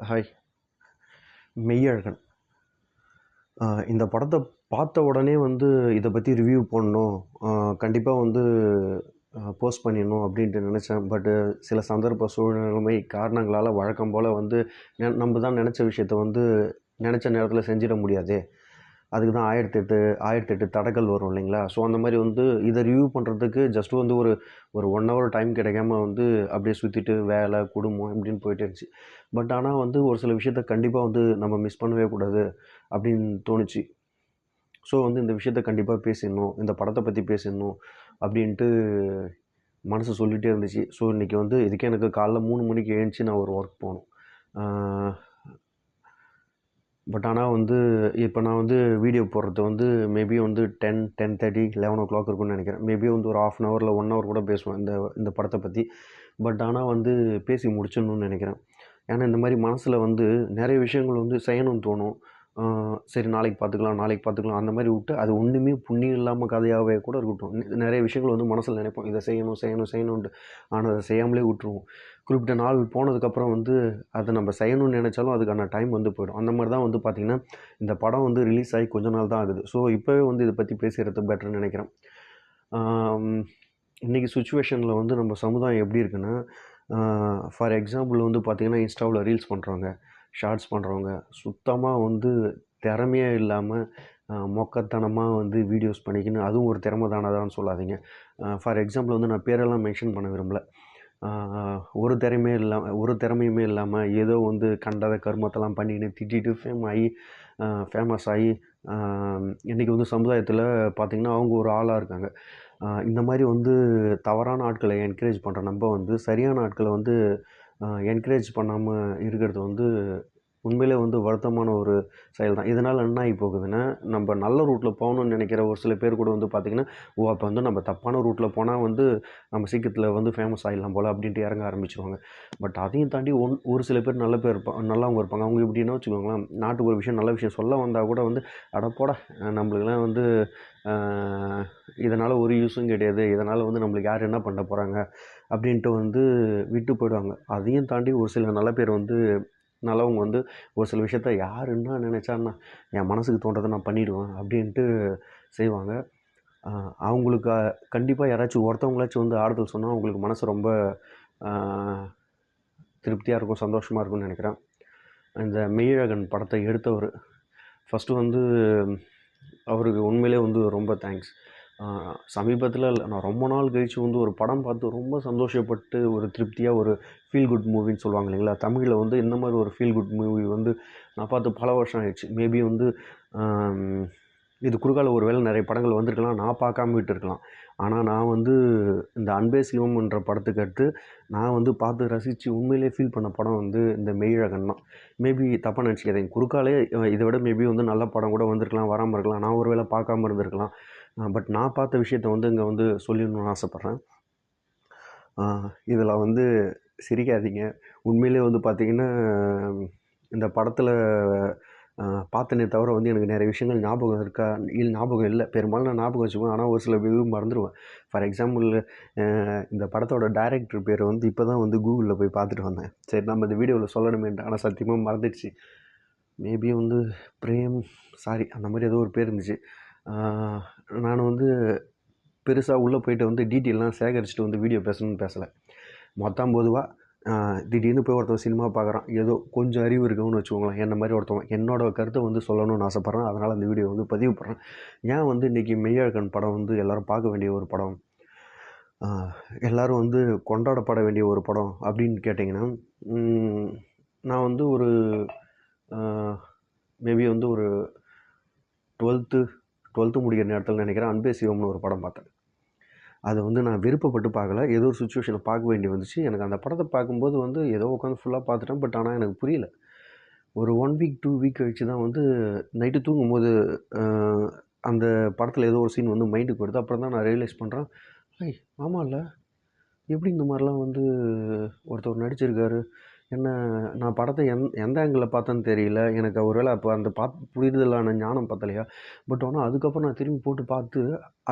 Hi Meiyazhagan இந்த படத்தை பார்த்த உடனே வந்து இதை பற்றி ரிவ்யூ பண்ணணும் கண்டிப்பாக வந்து போஸ்ட் பண்ணிடணும் அப்படின்ட்டு நினச்சேன். பட்டு சில சந்தர்ப்ப சூழ்நிலைமை காரணங்களால் வழக்கம் போல் வந்து நெ- நம்ம தான் நினச்ச விஷயத்த வந்து நினச்ச நேரத்தில் செஞ்சிட முடியாதே. அதுக்கு தான் ஆயிரத்தி எட்டு ஆயிரத்தி எட்டு தடைகள் வரும் இல்லைங்களா? ஸோ அந்த மாதிரி வந்து இதை ரிவ்யூ பண்ணுறதுக்கு ஜஸ்ட் வந்து ஒரு ஒரு ஒன் ஹவர் டைம் கிடைக்காம வந்து அப்படியே சுற்றிட்டு வேலை குடும்பம் இப்படின்னு போயிட்டே இருந்துச்சு. பட் ஆனால் வந்து ஒரு சில விஷயத்த கண்டிப்பாக வந்து நம்ம மிஸ் பண்ணவே கூடாது அப்படின்னு தோணுச்சு. ஸோ வந்து இந்த விஷயத்த கண்டிப்பாக பேசிடணும் இந்த படத்தை பற்றி பேசிடணும் அப்படின்ட்டு மனசு சொல்லிகிட்டே இருந்துச்சு. ஸோ இன்றைக்கி வந்து இதுக்கே எனக்கு காலைல மூணு மணிக்கு எழுந்துச்சி நான் ஒரு ஒர்க் போகணும். பட் ஆனால் வந்து இப்போ நான் வந்து வீடியோ போடுறது வந்து மேபி வந்து ten ten thirty eleven o'clock இருக்கும்னு நினைக்கிறேன். மேபி வந்து ஒரு ஆஃப் அன் ஹவரில் ஒன் ஹவர் கூட பேசுவேன் இந்த இந்த படத்தை பற்றி பட் ஆனால் வந்து பேசி முடிச்சிடணும்னு நினைக்கிறேன். ஏன்னா இந்த மாதிரி மனசில் வந்து நிறைய விஷயங்கள் வந்து செய்யணும்னு தோணும். சரி நாளைக்கு பார்த்துக்கலாம் நாளைக்கு பார்த்துக்கலாம் அந்த மாதிரி விட்டு அது ஒன்றுமே புண்ணியம் இல்லாமல் கதையாகவே கூட இருக்கட்டும். நிறைய விஷயங்கள் வந்து மனசில் நினைப்போம். இதை செய்யணும் செய்யணும் செய்யணுன்ட்டு ஆனால் அதை செய்யாமலே விட்டுருவோம். குறிப்பிட்ட நாள் போனதுக்கப்புறம் வந்து அதை நம்ம செய்யணும்னு நினச்சாலும் அதுக்கான டைம் வந்து போயிடும். அந்த மாதிரி தான் வந்து பார்த்திங்கன்னா இந்த படம் வந்து ரிலீஸ் ஆகி கொஞ்ச நாள் தான் ஆகுது. ஸோ இப்போவே வந்து இதை பற்றி பேசுகிறது பெட்டர்னு நினைக்கிறேன். இன்றைக்கி இன்னைக்கு சுச்சுவேஷனில் வந்து நம்ம சமுதாயம் எப்படி இருக்குன்னா ஃபார் எக்ஸாம்பிள் வந்து பார்த்திங்கன்னா இன்ஸ்டாவில் ரீல்ஸ் பண்ணுறாங்க ஷார்ட்ஸ் பண்ணுறவங்க சுத்தமாக வந்து திறமையே இல்லாமல் மொக்கத்தனமாக வந்து வீடியோஸ் பண்ணிக்கின்னு அதுவும் ஒரு திறமை தானதான்னு சொல்லாதீங்க. ஃபார் எக்ஸாம்பிள் வந்து நான் பேரெல்லாம் மென்ஷன் பண்ண விரும்பலை. ஒரு திறமையே இல்லாமல் ஒரு திறமையுமே இல்லாமல் ஏதோ வந்து கண்டத கருமத்தெல்லாம் பண்ணிக்கின்னு திட்டிட்டு ஃபேம் ஆகி ஃபேமஸ் ஆகி இன்றைக்கி வந்து சமுதாயத்தில் பார்த்திங்கன்னா அவங்க ஒரு ஆளாக இருக்காங்க. இந்த மாதிரி வந்து தவறான ஆட்களை என்கரேஜ் பண்ணுற நம்ம வந்து சரியான ஆட்களை வந்து என்கரேஜ் பண்ணாமல் இருக்கிறது வந்து உண்மையிலே வந்து வருத்தமான ஒரு செயல் தான் இதனால் என்ன ஆகி போகுதுன்னா நம்ம நல்ல ரூட்டில் போகணும்னு நினைக்கிற ஒரு சில பேர் கூட வந்து பார்த்திங்கன்னா ஓ அப்போ வந்து நம்ம தப்பான ரூட்டில் போனால் வந்து நம்ம சீக்கிரத்தில் வந்து ஃபேமஸ் ஆகிடலாம் போல் அப்படின்ட்டு இறங்க ஆரம்பிச்சுவாங்க பட் அதையும் தாண்டி ஒன் ஒரு சில பேர் நல்ல பேர் இருப்பாங்க நல்லவங்க இருப்பாங்க. அவங்க எப்படின்னா வச்சுக்கோங்களேன் நாட்டுக்கு ஒரு விஷயம் நல்ல விஷயம் சொல்ல வந்தால் கூட வந்து அடப்போட நம்மளுக்கெல்லாம் வந்து இதனால் ஒரு யூஸும் கிடையாது. இதனால் வந்து நம்மளுக்கு யார் என்ன பண்ண போகிறாங்க அப்படின்ட்டு வந்து விட்டு போயிடுவாங்க. அதையும் தாண்டி ஒரு சில நல்ல பேர் வந்து நல்லவங்க வந்து ஒரு சில விஷயத்த யார் என்ன நினச்சான்னா என் மனசுக்கு தோன்றதை நான் பண்ணிவிடுவேன் அப்படின்ட்டு செய்வாங்க. அவங்களுக்கு கண்டிப்பாக யாராச்சும் ஒருத்தவங்களாச்சும் வந்து ஆறுதல் சொன்னால் அவங்களுக்கு மனசு ரொம்ப திருப்தியாக இருக்கும் சந்தோஷமாக இருக்கும்னு நினைக்கிறேன். இந்த மெய்யழகன் படத்தை எடுத்தவர். ஃபஸ்ட்டு வந்து அவருக்கு உண்மையிலே வந்து ரொம்ப தேங்க்ஸ். சமீபத்தில் நான் ரொம்ப நாள் கழித்து வந்து ஒரு படம் பார்த்து ரொம்ப சந்தோஷப்பட்டு ஒரு திருப்தியாக ஒரு ஃபீல் குட் மூவின்னு சொல்லுவாங்க இல்லைங்களா? தமிழில் வந்து இந்த மாதிரி ஒரு ஃபீல் குட் மூவி வந்து நான் பார்த்து பல வருஷம் ஆயிடுச்சு. மேபி வந்து இது குறுக்கால ஒரு வேளை நிறைய படங்கள் வந்திருக்கலாம். நான் பார்க்காம விட்டுருக்கலாம். ஆனால் நான் வந்து இந்த அன்பே சிவம்ன்ற படத்துக்கு அடுத்து நான் வந்து பார்த்து ரசித்து உண்மையிலே ஃபீல் பண்ண படம் வந்து இந்த மெய்யழகன் தான். மேபி தப்பாக நினச்சிக்காதீங்க. குறுக்காலே இதை விட மேபி வந்து நல்ல படம் கூட வந்திருக்கலாம் வராமல் இருக்கலாம். நான் ஒரு வேளை பார்க்காம இருந்திருக்கலாம். பட் நான் பார்த்த விஷயத்த வந்து இங்கே வந்து சொல்லணும்னு ஆசைப்பட்றேன். இதில் வந்து சிரிக்காதீங்க. உண்மையிலே வந்து பார்த்திங்கன்னா இந்த படத்தில் பார்த்தனே தவிர வந்து எனக்கு நிறைய விஷயங்கள் ஞாபகம் இருக்கா இல்லை ஞாபகம் இல்லை. பெரும்பாலும் நான் ஞாபகம் வச்சுக்குவேன் ஆனால் ஒரு சில இதுவும் மறந்துடுவேன் ஃபார் எக்ஸாம்பிள் இந்த படத்தோட டைரக்டர் பேர் வந்து இப்போ தான் வந்து கூகுளில் போய் பார்த்துட்டு வந்தேன். சரி நம்ம இந்த வீடியோவில் சொல்லணுமேன்ட்டு ஆனால் சத்தியமாக மறந்துடுச்சு. மேபி வந்து பிரேம் சாரி அந்த மாதிரி ஏதோ ஒரு பேர் இருந்துச்சு. நான் வந்து பெருசாக உள்ளே போயிட்டு வந்து டீட்டெயிலெலாம் சேகரிச்சுட்டு வந்து வீடியோ பேசணும்னு பேசலை. மொத்தம் பொதுவாக திடீர்னு போய் ஒருத்தன் சினிமா பார்க்குறான் ஏதோ கொஞ்சம் அறிவு இருக்குன்னு வச்சுக்கோங்களேன் என்ன மாதிரி ஒருத்தவன் என்னோட கருத்தை வந்து சொல்லணும்னு ஆசைப்பட்றேன் அதனால் அந்த வீடியோ வந்து பதிவு பண்ணுறேன் ஏன் வந்து இன்றைக்கி மெய்யழகன் படம் வந்து எல்லோரும் பார்க்க வேண்டிய ஒரு படம் எல்லோரும் வந்து கொண்டாடப்பட வேண்டிய ஒரு படம் அப்படின்னு கேட்டிங்கன்னா நான் வந்து ஒரு மேபி வந்து ஒரு டுவெல்த்து டுவெல்த்து முடிக்கிற நேரத்தில் நினைக்கிறேன் அன்பே சிவம்னு ஒரு படம் பார்த்தேன். அதை வந்து நான் விருப்பப்பட்டு பார்க்கல. ஏதோ ஒரு சுச்சுவேஷனில் பார்க்க வேண்டி வந்துச்சு. எனக்கு அந்த படத்தை பார்க்கும்போது வந்து ஏதோ உட்காந்து ஃபுல்லாக பார்த்துட்டேன். பட் ஆனால் எனக்கு புரியல. ஒரு ஒன் வீக் டூ வீக் கழித்து தான் வந்து நைட்டு தூங்கும்போது அந்த படத்தில் ஏதோ ஒரு சீன் வந்து மைண்டுக்கு வருது. அப்புறம் தான் நான் ரியலைஸ் பண்ணுறேன் ஐய் ஆமாம்ல எப்படி இந்த மாதிரிலாம் வந்து ஒருத்தர் நடிச்சிருக்காரு? என்ன நான் படத்தை எந் எந்த ஆங்கிளில் பார்த்தேன்னு தெரியல. எனக்கு ஒருவேளை அப்போ அந்த பாத் புரிதலான ஞானம் பத்தலையா? பட் ஆனால் அதுக்கப்புறம் நான் திரும்பி போட்டு பார்த்து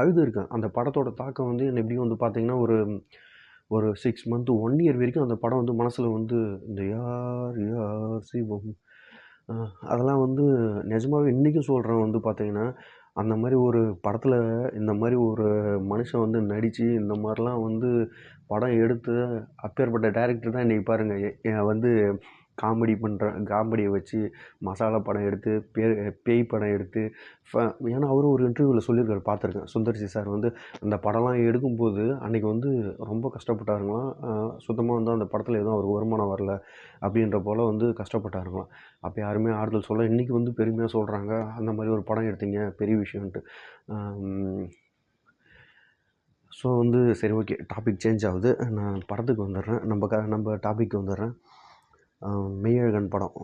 அழுதுருக்கேன். அந்த படத்தோட தாக்கம் வந்து என்னை எப்படியும் வந்து பார்த்தீங்கன்னா ஒரு ஒரு சிக்ஸ் மந்த்து ஒன் இயர் வரைக்கும் அந்த படம் வந்து மனசில் வந்து இந்த யார் யார் சிவம்? அதெல்லாம் வந்து நிஜமாகவே இன்றைக்கும் சொல்கிறேன் வந்து பார்த்தீங்கன்னா அந்த மாதிரி ஒரு படத்தில் இந்த மாதிரி ஒரு மனுஷன் வந்து நடித்து இந்த மாதிரிலாம் வந்து படம் எடுத்து அப்பேற்பட்ட டேரக்டர் தான் இன்றைக்கி பாருங்கள் வந்து காமெடி பண்ணுற காமெடியை வச்சு மசாலா படம் எடுத்து பே பேய் படம் எடுத்து ஃப ஏன்னா அவரும் ஒரு இன்டர்வியூவில் சொல்லியிருக்காரு பார்த்துருக்கேன். சுந்தர்சி சார் வந்து அந்த படம்லாம் எடுக்கும்போது அன்றைக்கி வந்து ரொம்ப கஷ்டப்பட்டாருங்களாம். சுத்தமாக வந்து அந்த படத்தில் எதுவும் அவருக்கு வருமானம் வரல அப்படின்ற போல் வந்து கஷ்டப்பட்டாருங்களாம். அப்போ யாருமே ஆறுதல் சொல்ல இன்றைக்கி வந்து பெருமையாக சொல்கிறாங்க அந்த மாதிரி ஒரு படம் எடுத்தீங்க பெரிய விஷயம்ன்ட்டு. ஸோ வந்து சரி ஓகே. டாபிக் சேஞ்ச் ஆகுது. நான் படத்துக்கு வந்துடுறேன். நம்ம க நம்ம டாபிக் வந்துடுறேன். மெய்யழகன் படம்.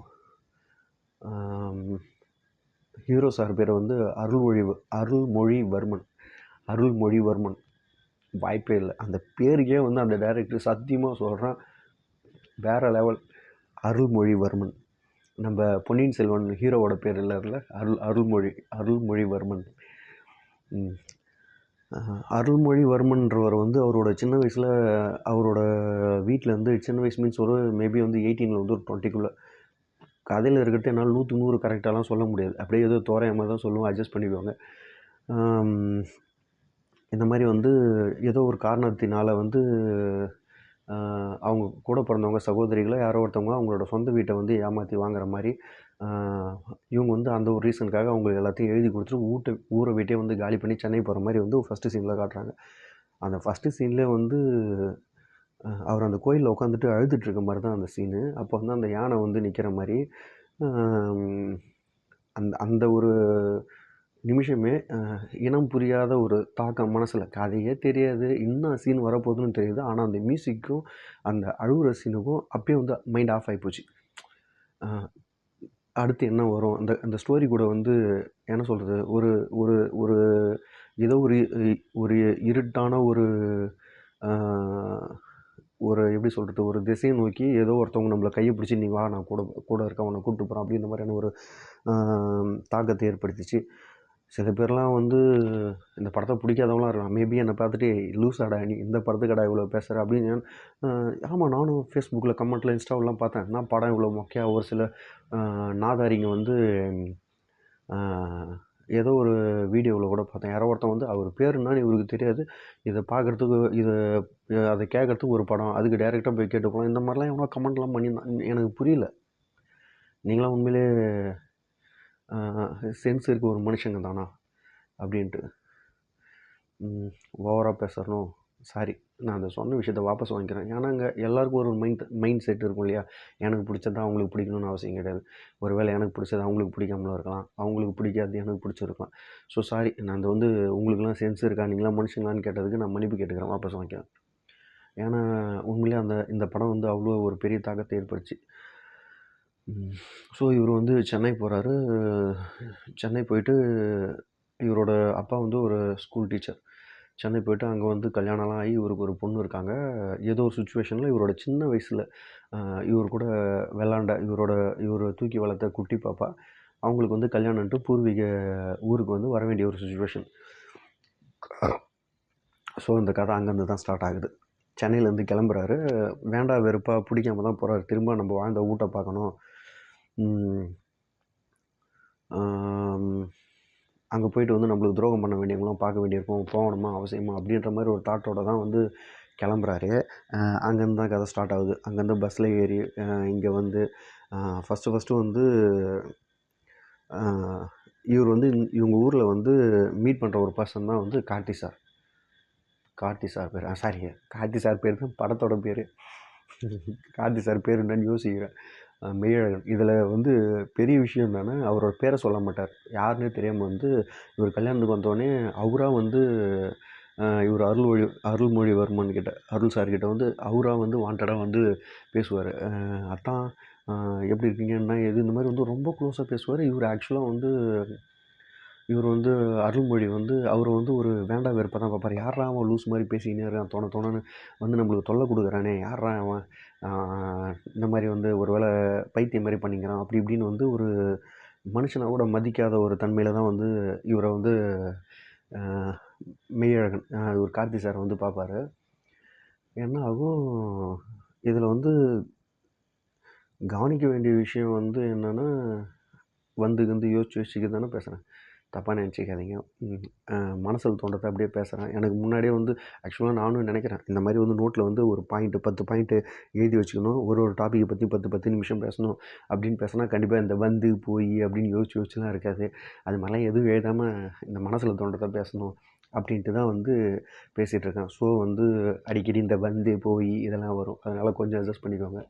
ஹீரோ சார் பேர் வந்து அருள்மொழி அருள்மொழிவர்மன். அருள்மொழிவர்மன். வாய்ப்பே இல்லை. அந்த பேருக்கே வந்து அந்த டைரக்டர் சத்தியமாக சொல்கிறேன் வேறு லெவல் அருள்மொழிவர்மன். நம்ம பொன்னியின் செல்வன் ஹீரோவோட பேர் இல்லை அருள் அருள்மொழி அருள்மொழிவர்மன். அருள்மொழிவர்மன்றவர் வந்து அவரோட சின்ன வயசில் அவரோட வீட்டில் சின்ன வயசு மீன்ஸ் ஒரு மேபி வந்து எயிட்டீனில் வந்து ஒரு டுவெண்ட்டிக்குள்ளே கதையில் இருக்கிறது என்னால் நூற்றுக்கு நூறு கரெக்டாலாம் சொல்ல முடியாது. அப்படியே ஏதோ தோராயமாக தான் சொல்லுவோம் அட்ஜஸ்ட் பண்ணிக்குவாங்க இந்த மாதிரி வந்து ஏதோ ஒரு காரணத்தினால் வந்து அவங்க கூட பிறந்தவங்க சகோதரிகளோ யாரோ ஒருத்தவங்க அவங்களோட சொந்த வீட்டை வந்து ஏமாற்றி வாங்குற மாதிரி இவங்க வந்து அந்த ஒரு ரீசனுக்காக அவங்க எல்லாத்தையும் எழுதி கொடுத்துட்டு ஊட்டை ஊரை வீட்டே வந்து காலி பண்ணி சென்னை போகிற மாதிரி வந்து ஃபஸ்ட்டு சீனில் காட்டுறாங்க. அந்த ஃபஸ்ட்டு சீன்லேயே வந்து அவர் அந்த கோயிலில் உட்காந்துட்டு அழுதுட்டுருக்க மாதிரி தான் அந்த சீனு அப்போ வந்து அந்த யானை வந்து நிற்கிற மாதிரி அந்த அந்த ஒரு நிமிஷமே இனம் புரியாத ஒரு தாக்கம் மனசில். கதையே தெரியாது. இன்னும் சீன் வரப்போகுதுன்னு தெரியுது. ஆனால் அந்த மியூசிக்கும் அந்த அழுகுற சீனுக்கும் அப்பயே வந்து மைண்ட் ஆஃப் ஆகி போச்சு. அடுத்து என்ன வரும்? அந்த அந்த ஸ்டோரி கூட வந்து என்ன சொல்கிறது ஒரு ஒரு ஒரு ஏதோ ஒரு ஒரு இருட்டான ஒரு ஒரு எப்படி சொல்கிறது ஒரு திசையை நோக்கி ஏதோ ஒருத்தவங்க நம்மளை கையை பிடிச்சி நீ வா நான் கூட கூட இருக்க உன்னை கூப்பிட்டு போகிறேன் அப்படின்ற மாதிரியான ஒரு தாக்கத்தை ஏற்படுத்திச்சு. சில பேர்லாம் வந்து இந்த படத்தை பிடிக்காதவங்களாம் இருக்கலாம் மேபி என்னை பார்த்துட்டு லூஸ் ஆடா நீ இந்த படத்துக்கடா இவ்வளோ பேசுகிற அப்படின்னு ஆமாம் நானும் ஃபேஸ்புக்கில் கமெண்ட்டில் இன்ஸ்டாவிலாம் பார்த்தேன். நான் படம் இவ்வளோ மொக்கையாக ஒரு சில நாதாரிங்க வந்து ஏதோ ஒரு வீடியோவில் கூட பார்த்தேன். யாரோ ஒருத்தன் வந்து அவர் பேர் என்னன்னு இவருக்கு தெரியாது. இதை பார்க்குறதுக்கு இதை அதை கேட்குறதுக்கு ஒரு படம். அதுக்கு டேரெக்டாக போய் கேட்டுக்கலாம் இந்த மாதிரிலாம் எவ்வளோ கமெண்ட்லாம் பண்ணியிருந்தான். எனக்கு புரியல. நீங்களாம் உண்மையிலே சென்ஸ் இருக்க ஒரு மனுஷங்க தானா? அப்படின்ட்டு. ஓவராக பேசுகிறனும் சாரி நான் அந்த சொன்ன விஷயத்த வாபஸ் வாங்கிக்கிறேன். ஏன்னா அங்கே எல்லாருக்கும் ஒரு மைண்ட் மைண்ட் செட் இருக்கும் இல்லையா? எனக்கு பிடிச்சது அவங்களுக்கு பிடிக்கணும்னு அவசியம் கிடையாது. ஒருவேளை எனக்கு பிடிச்சது அவங்களுக்கு பிடிக்காமலும் இருக்கலாம். அவங்களுக்கு பிடிக்காது எனக்கு பிடிச்சிருக்கலாம். ஸோ சாரி நான் அந்த வந்து உங்களுக்குலாம் சென்ஸ் இருக்கா? நீங்களாம் மனுஷங்களான்னு கேட்டதுக்கு நான் மன்னிப்பு கேட்டுக்கிறேன். வாபஸ் வாங்கிக்கிறேன். ஏன்னா உண்மையிலே அந்த இந்த படம் வந்து அவ்வளோ ஒரு பெரிய தாக்கத்தை ஏற்படுச்சு ஸோ இவர் வந்து சென்னை போகிறாரு சென்னை போயிட்டு இவரோட அப்பா வந்து ஒரு ஸ்கூல் டீச்சர் சென்னை போயிட்டு அங்கே வந்து கல்யாணம்லாம் ஆகி இவருக்கு ஒரு பொண்ணு இருக்காங்க. ஏதோ ஒரு சுச்சுவேஷனில் இவரோட சின்ன வயசில் இவர் கூட விளாண்ட இவரோட இவர் தூக்கி வளர்த்த குட்டி பாப்பா அவங்களுக்கு வந்து கல்யாணம்ட்டு பூர்வீக ஊருக்கு வந்து வர வேண்டிய ஒரு சுச்சுவேஷன் ஸோ இந்த கதை அங்கேருந்து தான் ஸ்டார்ட் ஆகுது. சென்னையிலேருந்து கிளம்புறாரு. வேண்டா வெறுப்பா பிடிக்காம தான் போகிறாரு திரும்ப நம்ம வாழ்ந்த ஊட்ட பார்க்கணும். அங்கே போயிட்டு வந்து நம்மளுக்கு துரோகம் பண்ண வேண்டியவங்களாம் பார்க்க வேண்டியிருக்கும். போகணுமா? அவசியமா? அப்படின்ற மாதிரி ஒரு தாட்டோட தான் வந்து கிளம்புறாரு. அங்கேருந்து தான் கதை ஸ்டார்ட் ஆகுது. அங்கேருந்து பஸ்ஸில் ஏறி இங்கே வந்து ஃபஸ்ட்டு ஃபஸ்ட்டு வந்து இவர் வந்து இவங்க ஊரில் வந்து மீட் பண்ணுற ஒரு பர்சன் தான் வந்து கார்த்தி சார் கார்த்தி சார் பேர். சாரி கார்த்தி சார் பேர் தான் படத்தோட பேர். கார்த்தி சார் பேர் என்னன்னு யோசிக்கிறேன். மெய்யழகன் இதில் வந்து பெரிய விஷயம் என்னென்னா அவரோட பேரை சொல்ல மாட்டார். யாருன்னே தெரியாமல் வந்து இவர் கல்யாணத்துக்கு வந்தோடனே அவராக வந்து இவர் அருள்மொழி அருள்மொழிவர்மன் கிட்ட அருள் சார் கிட்ட வந்து அவராக வந்து வாண்டடாக வந்து பேசுவார். அத்தான் எப்படி எப்படி இருக்கீங்கன்னா எது இந்த மாதிரி வந்து ரொம்ப க்ளோஸாக பேசுவார். இவர் ஆக்சுவலாக வந்து இவர் வந்து அருள்மொழி வந்து அவர் வந்து ஒரு வேண்டா வெறுப்பாக தான் பார்ப்பார். யார்ரா அவன் லூஸ் மாதிரி பேசிக்கினே இருக்கான்? தோண தோணன்னு வந்து நம்மளுக்கு தொல்லை கொடுக்குறானே. யார்ரா அவன்? இந்த மாதிரி வந்து ஒரு வேளை பைத்தியம் மாதிரி பண்ணிக்கிறான். அப்படி இப்படின்னு வந்து ஒரு மனுஷனை கூட மதிக்காத ஒரு தன்மையில் தான் வந்து இவரை வந்து மெய்யழகன் இவர் கார்த்தி சார் வந்து பார்ப்பாரு. என்ன ஆகும்? இதில் வந்து கவனிக்க வேண்டிய விஷயம் வந்து என்னென்னா வந்து வந்து யோசிச்சு யோசிச்சுக்க தானே பேசுகிறேன் தப்பாக நினச்சிக்காதீங்க. மனசில் தோன்றதை அப்படியே பேசுகிறேன் எனக்கு முன்னாடியே வந்து ஆக்சுவலாக நானும் நினைக்கிறேன். இந்த மாதிரி வந்து நோட்டில் வந்து ஒரு பாயிண்ட்டு பத்து பாயிண்ட்டு எழுதி வச்சுக்கணும். ஒரு ஒரு டாப்பிக்கை பற்றி பத்து பத்து நிமிஷம் பேசணும் அப்படின்னு பேசினா கண்டிப்பாக இந்த வந்து போய் அப்படின்னு யோசிச்சு யோசிச்சுலாம் இருக்காது. அது மாதிரிலாம் எதுவும் எழுதாமல் இந்த மனசில் தோன்றதை பேசணும் அப்படின்ட்டு தான் வந்து பேசிகிட்டு இருக்கேன். ஸோ வந்து அடிக்கடி இந்த வந்து போய் இதெல்லாம் வரும். அதனால் கொஞ்சம் அட்ஜஸ்ட் பண்ணிக்கோங்க.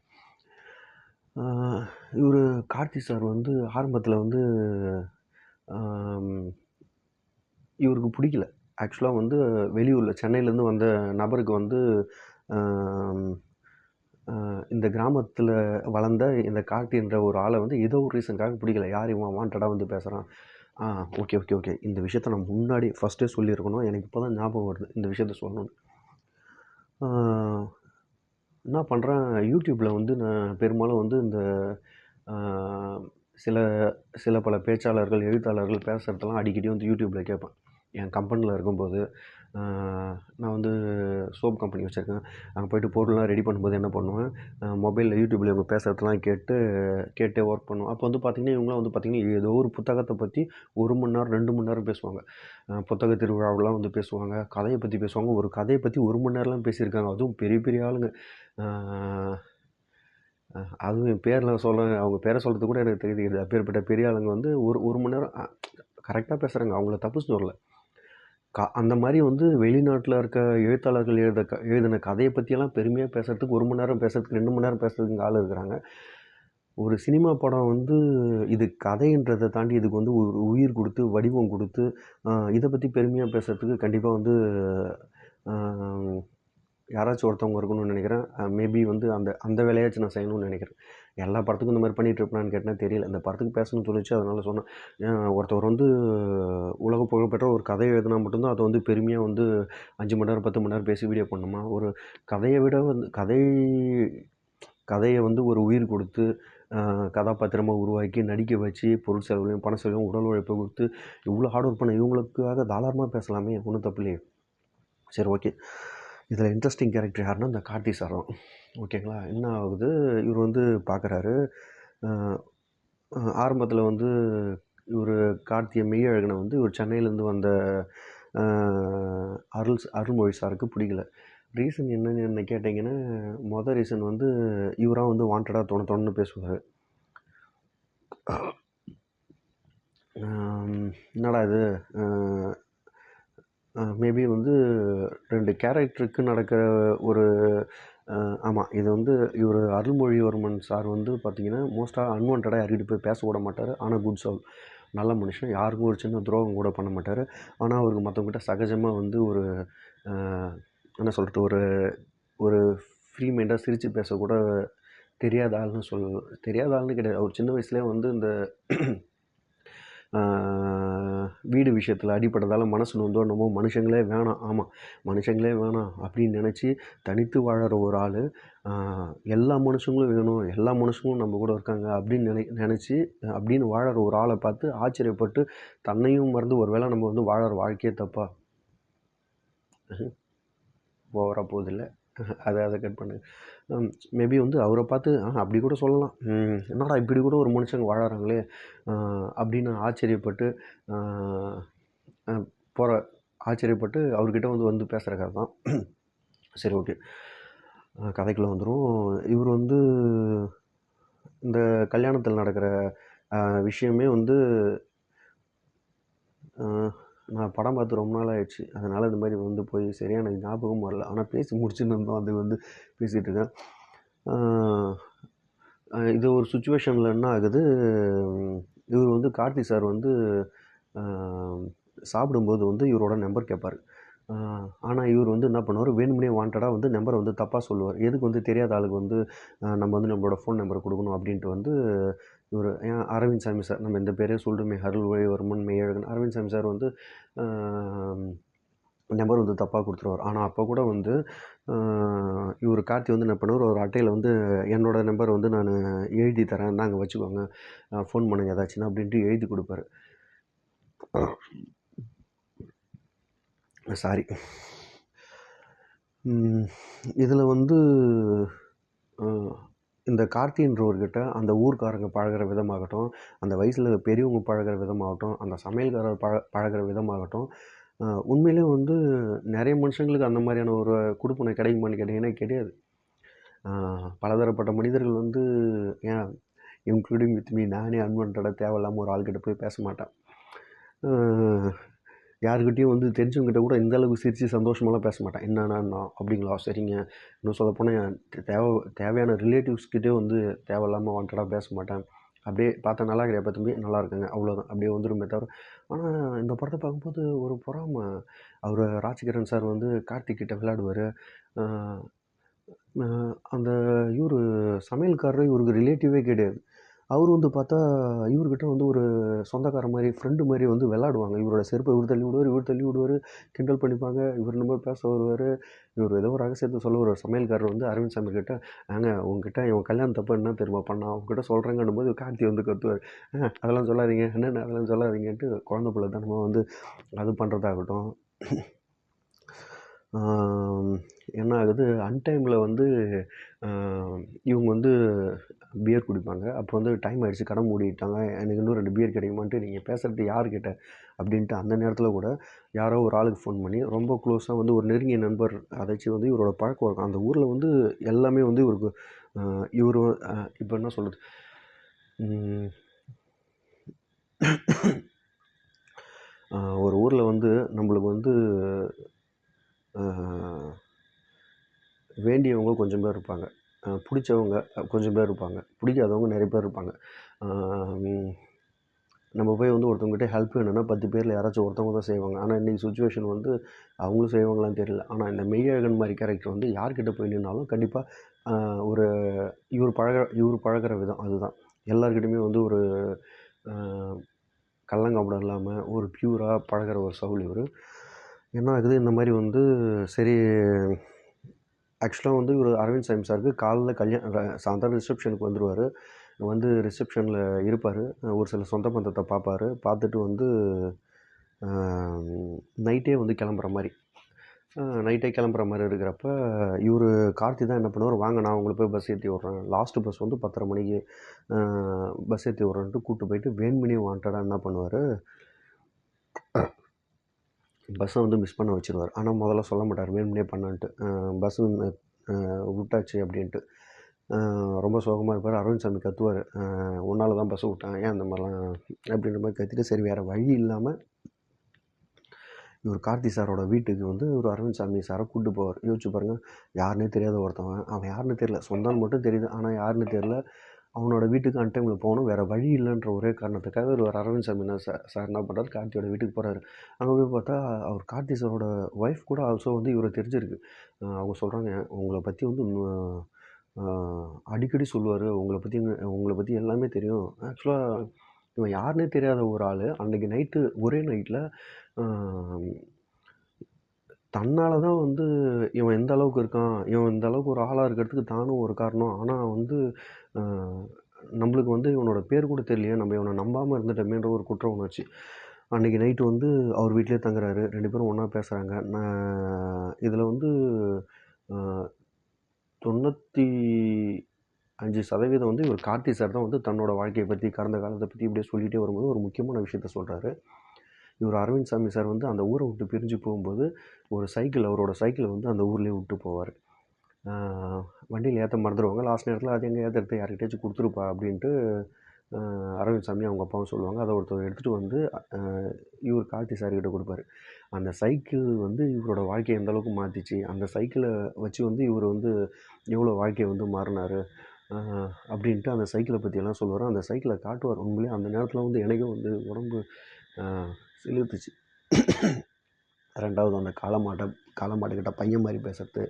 இவர் கார்த்தி சார் வந்து ஆரம்பத்தில் வந்து இவருக்கு பிடிக்கல. ஆக்சுவலாக வந்து வெளியூரில் சென்னையிலேருந்து வந்த நபருக்கு வந்து இந்த கிராமத்தில் வளர்ந்த இந்த கார்த்தி என்ற ஒரு ஆளை வந்து ஏதோ ஒரு ரீசனுக்காக பிடிக்கல. யார் இவன்? வாண்டடாக வந்து பேசுகிறான் ஆ ஓகே ஓகே ஓகே இந்த விஷயத்த நான் முன்னாடி ஃபஸ்ட்டே சொல்லியிருக்கணும். எனக்கு இப்போ தான் ஞாபகம் வருது இந்த விஷயத்த சொல்லணும் என்ன பண்ணுறேன் யூடியூப்பில் வந்து நான் பெரும்பாலும் வந்து இந்த சில சில பல பேச்சாளர்கள் எழுத்தாளர்கள் பேசுகிறதெல்லாம் அடிக்கடி வந்து யூடியூப்பில் கேட்பேன். என் கம்பெனியில் இருக்கும்போது நான் வந்து சோப் கம்பெனி வச்சுருக்கேன். அங்கே போயிட்டு பொருள்லாம் ரெடி பண்ணும்போது என்ன பண்ணுவேன்? மொபைலில் யூடியூப்பில் இவங்க பேசுகிறதெல்லாம் கேட்டு கேட்டே ஒர்க் பண்ணுவோம் அப்போ வந்து பார்த்திங்கன்னா இவங்களாம் வந்து பார்த்திங்கன்னா ஏதோ ஒரு புத்தகத்தை பற்றி ஒரு மணி நேரம் ரெண்டு மணி நேரம் பேசுவாங்க. புத்தக திருவிழாவெலாம் வந்து பேசுவாங்க கதையை பற்றி பேசுவாங்க. ஒரு கதையை பற்றி ஒரு மணி நேரம்லாம் பேசியிருக்காங்க. அதுவும் பெரிய பெரிய ஆளுங்க. அதுவும் என் பேரில் சொல்ல அவங்க பேரை சொல்கிறது கூட எனக்கு தெரியுது. அப்பேற்பட்ட பெரிய ஆளுங்க வந்து ஒரு ஒரு மணி நேரம் கரெக்டாக பேசுகிறாங்க அவங்கள தப்பு சொல்லல. க அந்த மாதிரி வந்து வெளிநாட்டில் இருக்க எழுத்தாளர்கள் எழுத க எழுதின கதையை பற்றியெல்லாம் பெருமையாக பேசுகிறதுக்கு ஒரு மணி நேரம் பேசுறதுக்கு ரெண்டு மணி நேரம் பேசுறதுக்கு ஆள் இருக்கிறாங்க. ஒரு சினிமா படம் வந்து இது கதைன்றதை தாண்டி இதுக்கு வந்து ஒரு உயிர் கொடுத்து வடிவம் கொடுத்து இதை பற்றி பெருமையாக பேசுகிறதுக்கு கண்டிப்பாக வந்து யாராச்சும் ஒருத்தவங்க இருக்கணும்னு நினைக்கிறேன். மேபி வந்து அந்த அந்த வேலையாச்சும் நான் செய்யணும்னு நினைக்கிறேன். எல்லா படத்துக்கும் இந்த மாதிரி பண்ணிகிட்டு இருப்பேனான்னு கேட்டால் தெரியல. இந்த படத்துக்கு பேசணும்னு சொல்லிச்சு அதனால் சொன்னேன். ஒருத்தவர் வந்து உலக புகழ்பெற்ற ஒரு கதை எழுதினா மட்டும்தான் அதை வந்து பெருமையாக வந்து அஞ்சு மணி நேரம் பத்து மணி நேரம் பேசி வீடியோ பண்ணணுமா? ஒரு கதையை விட வந்து கதை கதையை வந்து ஒரு உயிர் கொடுத்து கதாபாத்திரமாக உருவாக்கி நடிக்க வச்சு பொருள் செலவுலையும் பண செலவையும் உடல் உழைப்பை கொடுத்து இவ்வளோ ஹார்ட் ஒர்க் பண்ண இவங்களுக்காக தாராளமாக பேசலாமே ஒன்றும் தப்பு இல்லையே. சரி ஓகே இதில் இன்ட்ரெஸ்டிங் கேரக்டர் யாருன்னா இந்த கார்த்தி சார். தான் ஓகேங்களா என்ன ஆகுது? இவர் வந்து பார்க்குறாரு. ஆரம்பத்தில் வந்து இவர் கார்த்தியை மெய்யழகனை வந்து இவர் சென்னையிலேருந்து வந்த அருள் அருள்மொழி சாருக்கு பிடிக்கல. ரீசன் என்னன்னு என்ன கேட்டிங்கன்னா மொதல் ரீசன் வந்து இவராக வந்து வாண்டடாக தோண தோணுன்னு பேசுவார். என்னடா இது? மேபி வந்து ரெண்டு கேரக்டருக்கு நடக்கிற ஒரு ஆமாம் இது வந்து இவர் அருள்மொழிவர்மன் சார் வந்து பார்த்திங்கன்னா மோஸ்ட்டாக அன்வான்டாக யார்கிட்ட போய் பேச விட மாட்டார். ஆனால் குட் சவுல் நல்ல மனுஷன். யாருக்கும் ஒரு சின்ன துரோகம் கூட பண்ண மாட்டார். ஆனால் அவருக்கு மற்றவங்ககிட்ட சகஜமாக வந்து ஒரு என்ன சொல்கிறது ஒரு ஒரு ஃப்ரீ மைண்டாக சிரித்து பேசக்கூட தெரியாத ஆள்னு சொல் தெரியாத ஆள்னு கிடையாது. அவர் சின்ன வயசுலேயே வந்து இந்த வீடு விஷயத்தில் அடிப்பட்டதால் மனசு நொந்தோ என்னமோ மனுஷங்களே வேணாம் ஆமாம் மனுஷங்களே வேணாம் அப்படின்னு நினச்சி தனித்து வாழற ஒரு ஆள் எல்லா மனுஷங்களும் வேணும் எல்லா மனுஷங்களும் நம்ம கூட இருக்காங்க அப்படின்னு நினை நினச்சி அப்படின்னு வாழற ஒரு ஆளை பார்த்து ஆச்சரியப்பட்டு தன்னையும் மறந்து ஒரு வேளை நம்ம வந்து வாழற வாழ்க்கையே தப்பா? ஓவராக போகுதில்ல அதை அதை கட் பண்ணு. மேபி வந்து அவரை பார்த்து ஆ அப்படி கூட சொல்லலாம். என்னடா இப்படி கூட ஒரு மனுஷங்க வாழறாங்களே? அப்படின்னு ஆச்சரியப்பட்டு போகிற ஆச்சரியப்பட்டு அவர்கிட்ட வந்து வந்து பேசுகிற கதை தான். சரி ஓகே கதைக்குள்ளே வந்துடும் இவர் வந்து இந்த கல்யாணத்தில் நடக்கிற விஷயமே வந்து நான் படம் பார்த்து ரொம்ப நாள் ஆயிடுச்சு. அதனால் இந்த மாதிரி வந்து போய் சரியாக எனக்கு ஞாபகம் வரல. ஆனால் பேசி முடிச்சுன்னு இருந்தோம் அது வந்து பேசிகிட்டு இருக்கேன். இது ஒரு சுச்சுவேஷனில் என்ன ஆகுது? இவர் வந்து கார்த்தி சார் வந்து சாப்பிடும்போது வந்து இவரோட நம்பர் கேட்பார் ஆனால் இவர் வந்து என்ன பண்ணுவார்? வேணும்னே வாண்டடாக வந்து நம்பரை வந்து தப்பாக சொல்லுவார். எதுக்கு வந்து தெரியாத ஆளுக்கு வந்து நம்ம வந்து நம்மளோட ஃபோன் நம்பர் கொடுக்கணும் அப்படின்ட்டு வந்து இவர் ஏன் அரவிந்த் சாமி சார் நம்ம இந்த பேரே சொல்லுமே அருள் வழிவர்மன் மெய்யழகன் அரவிந்த் சாமி சார் வந்து நம்பர் வந்து தப்பாக கொடுத்துருவார். ஆனால் அப்போ கூட வந்து இவர் கார்த்தி வந்து என்ன பண்ணுவார்? ஒரு அட்டையில் வந்து என்னோட நம்பர் வந்து நான் எழுதி தரேன் நாங்கள் வச்சுக்கோங்க ஃபோன் பண்ணுங்க ஏதாச்சுன்னா அப்படின்ட்டு எழுதி கொடுப்பாரு. சாரி இதில் வந்து இந்த கார்த்தின்றவர்கிட்ட அந்த ஊர்க்காரங்க பழகுற விதமாகட்டும் அந்த வயசில் பெரியவங்க பழகுற விதமாகட்டும் அந்த சமையல்காரர் பழ பழகுற விதமாகட்டும் உண்மையிலே வந்து நிறைய மனுஷங்களுக்கு அந்த மாதிரியான ஒரு கொடுப்பனை கிடைக்குமான்னு கேட்டிங்கன்னா கிடையாது. பலதரப்பட்ட மனிதர்கள் வந்து ஏன் இன்க்ளூடிங் வித் மீ நானே அன்வான்டாக தேவையில்லாமல் ஒரு ஆள்கிட்ட போய் பேச மாட்டேன். யாருக்கிட்டேயும் வந்து தெரிஞ்சவங்ககிட்ட கூட இந்த அளவுக்கு சிரித்து சந்தோஷமாலாம் பேச மாட்டேன். என்னண்ணா அப்படிங்களா? சரிங்க. இன்னும் சொல்லப்போனால் தேவை தேவையான ரிலேட்டிவ்ஸ்கிட்டே வந்து தேவையில்லாமல் வாண்டடாக பேச மாட்டேன். அப்படியே பார்த்தா நல்லா கிடையாது தம்பி? நல்லா இருக்குங்க. அவ்வளோதான் அப்படியே வந்துருமே தவிர ஆனால் இந்த படத்தை பார்க்கும்போது ஒரு பொறாமை. அவர் ராஜ்கிரண் சார் வந்து கார்த்திக் கிட்ட விளையாடுவார். அந்த இவர் சமையல்காரர் இவருக்கு ரிலேட்டிவே கிடையாது. அவர் வந்து பார்த்தா இவர்கிட்ட வந்து ஒரு சொந்தக்கார மாதிரி ஃப்ரெண்டு மாதிரி வந்து விளாடுவாங்க இவரோட செருப்பை இவர் தள்ளி விடுவார் இவர் தள்ளி விடுவார் கிண்டல் பண்ணிப்பாங்க இவர் நம்ம பேச வருவார். இவர் ஏதோ ஒரு ரகசியத்தை சொல்ல ஒரு சமையல்காரர் வந்து அரவிந்த் சாமி கிட்ட ஏங்க உங்ககிட்ட இவன் கல்யாணம் தப்பு என்ன தெரியுமா பண்ணா அவங்ககிட்ட சொல்கிறேங்கன்னும் போது கார்த்தி வந்து கத்துவார். அதெல்லாம் சொல்லாதீங்க. என்னென்ன அதெல்லாம் சொல்லாதீங்கன்ட்டு குழந்த பிள்ளை தனமாக வந்து அது பண்ணுறதாகட்டும் என்ன ஆகுது? அன்டைமில் வந்து இவங்க வந்து பியர் குடிப்பாங்க. அப்போ வந்து டைம் ஆகிடுச்சு கடை மூடிட்டாங்க. எனக்கு இன்னும் ரெண்டு பியர் கிடைக்குமான்ட்டு நீங்கள் பேசுகிறது யார்கிட்ட? அப்படின்ட்டு அந்த நேரத்தில் கூட யாரோ ஒரு ஆளுக்கு ஃபோன் பண்ணி ரொம்ப க்ளோஸாக வந்து ஒரு நெருங்கிய நண்பர் அதாச்சும் வந்து இவரோட பழக்கம் இருக்கும் அந்த ஊரில் வந்து எல்லாமே வந்து இவருக்கு இவர் இப்போ என்ன சொல்கிறது ஒரு ஊரில் வந்து நம்மளுக்கு வந்து வேண்டியவங்க கொஞ்சம் பேர் இருப்பாங்க. பிடிச்சவங்க கொஞ்சம் பேர் இருப்பாங்க. பிடிக்காதவங்க நிறைய பேர் இருப்பாங்க. நம்ம போய் வந்து ஒருத்தவங்ககிட்ட ஹெல்ப் வேணும்னா பத்து பேரில் யாராச்சும் ஒருத்தவங்க தான் செய்வாங்க. ஆனால் இன்றைக்கி சுச்சுவேஷன் வந்து அவங்களும் செய்வாங்களான்னு தெரியல. ஆனால் இந்த மெய்யழகன் மாதிரி கேரக்டர் வந்து யார்கிட்ட போய் நின்னாலும் கண்டிப்பாக ஒரு இவர் பழக இவர் பழகிற விதம் அதுதான். எல்லாருக்கிட்டையுமே வந்து ஒரு கள்ளங்கபடம் இல்லாமல் ஒரு பியூராக பழகிற ஒரு சவுல் இவர். என்ன ஆகுது இந்த மாதிரி வந்து சரி ஆக்சுவலாக வந்து இவர் அரவிந்த் சாமி சாருக்கு காலைல கல்யாணம் சாயந்தரம் ரிசப்ஷனுக்கு வந்துடுவார் வந்து ரிசப்ஷனில் இருப்பார். ஒரு சில சொந்த பந்தத்தை பார்ப்பாரு பார்த்துட்டு வந்து நைட்டே வந்து கிளம்புற மாதிரி. நைட்டே கிளம்புற மாதிரி இருக்கிறப்ப இவர் கார்த்தி தான் என்ன பண்ணுவார்? வாங்க நான் உங்களை போய் பஸ் ஏற்றி விட்றேன். லாஸ்ட்டு பஸ் வந்து பத்தரை மணிக்கு பஸ் ஏற்றி விட்றேன்ட்டு கூப்பிட்டு போயிட்டு வேண்மணி வாண்டடாக என்ன பண்ணுவார்? பஸ்ஸை வந்து மிஸ் பண்ண வச்சுருவார். ஆனால் முதல்ல சொல்ல மாட்டார். வேணும்னே பண்ணான்ட்டு. பஸ்ஸு விட்டாச்சு அப்படின்ட்டு. ரொம்ப சோகமாக இருப்பார். அரவிந்த் சாமி கத்துவார். உன்னால் தான் பஸ்ஸு விட்டான் ஏன் அந்த மாதிரிலாம்? அப்படின்ற மாதிரி கத்திட்டு சரி வேறு வழி இல்லாமல் இவர் கார்த்தி சாரோட வீட்டுக்கு வந்து இவர் அரவிந்த் சாமி சாரை கூப்பிட்டு போவார். யோசிச்சு பாருங்கள் யாருன்னே தெரியாத ஒருத்தவன். அவன் யாருன்னு தெரியல. சொந்தம் மட்டும் தெரியுது. ஆனால் யாருன்னு தெரியல. அவனோட வீட்டுக்கு அன் டைமில் போகணும். வேறு வழி இல்லைன்ற ஒரே காரணத்துக்காக ஒரு அரவிந்த் சாமி சார் சார் என்ன பண்ணுறாரு கார்த்தியோட வீட்டுக்கு போகிறாரு அங்கே போய் பார்த்தா அவர் கார்த்தி சாரோட ஒய்ஃப் கூட ஆல்சோ வந்து இவரை தெரிஞ்சிருக்கு. அவங்க சொல்கிறாங்க உங்களை பற்றி வந்து அடிக்கடி சொல்லுவார். உங்களை பற்றி உங்களை பற்றி எல்லாமே தெரியும். ஆக்சுவலாக இவன் யாருன்னே தெரியாத ஒரு ஆள். அன்றைக்கி நைட்டு ஒரே நைட்டில் தன்னால் தான் வந்து இவன் எந்த அளவுக்கு இருக்கான்? இவன் இந்த அளவுக்கு ஒரு ஆளாக இருக்கிறதுக்கு தானும் ஒரு காரணம். ஆனால் வந்து நம்மளுக்கு வந்து இவனோட பேர் கூட தெரியலையே நம்ம இவனை நம்பாமல் இருந்துட்டோமேன்ற ஒரு குற்ற உணர்ச்சி. அன்றைக்கி நைட்டு வந்து அவர் வீட்டிலே தங்குறாரு ரெண்டு பேரும் ஒன்றா பேசுகிறாங்க நான் இதில் வந்து தொண்ணூற்றி அஞ்சு சதவீதம் வந்து இவர் கார்த்தி சார் தான் வந்து தன்னோட வாழ்க்கையை பற்றி கடந்த காலத்தை பற்றி இப்படியே சொல்லிகிட்டே வரும்போது ஒரு முக்கியமான விஷயத்த சொல்கிறாரு இவர் அரவிந்த் சாமி சார் வந்து அந்த ஊரை விட்டு பிரிஞ்சு போகும்போது ஒரு சைக்கிள் அவரோட சைக்கிளை வந்து அந்த ஊர்லேயே விட்டு போவார். வண்டியில் ஏற்ற மறந்துடுவாங்க லாஸ்ட் நேரத்தில் அது எங்கே ஏற்றுறது யார்கிட்டயாச்சும் கொடுத்துருப்பா அப்படின்ட்டு அரவிந்த் சாமி அவங்க அப்பாவும் சொல்லுவாங்க. அதை ஒருத்தர் எடுத்துகிட்டு வந்து இவர் கார்த்தி சார்கிட்ட கொடுப்பாரு. அந்த சைக்கிள் வந்து இவரோட வாழ்க்கையை எந்தளவுக்கு மாற்றிச்சு அந்த சைக்கிளை வச்சு வந்து இவர் வந்து எவ்வளோ வாழ்க்கையை வந்து மாறினார் அப்படின்ட்டு அந்த சைக்கிளை பற்றியெல்லாம் சொல்லுவார். அந்த சைக்கிளை காட்டுவார். உண்மையிலே அந்த நேரத்தில் வந்து எனக்கும் வந்து உடம்பு சிலிர்த்துச்சு. ரெண்டாவது அந்த காளமாட்டை காளமாட்டுக்கிட்ட பையன் மாதிரி பேசுறது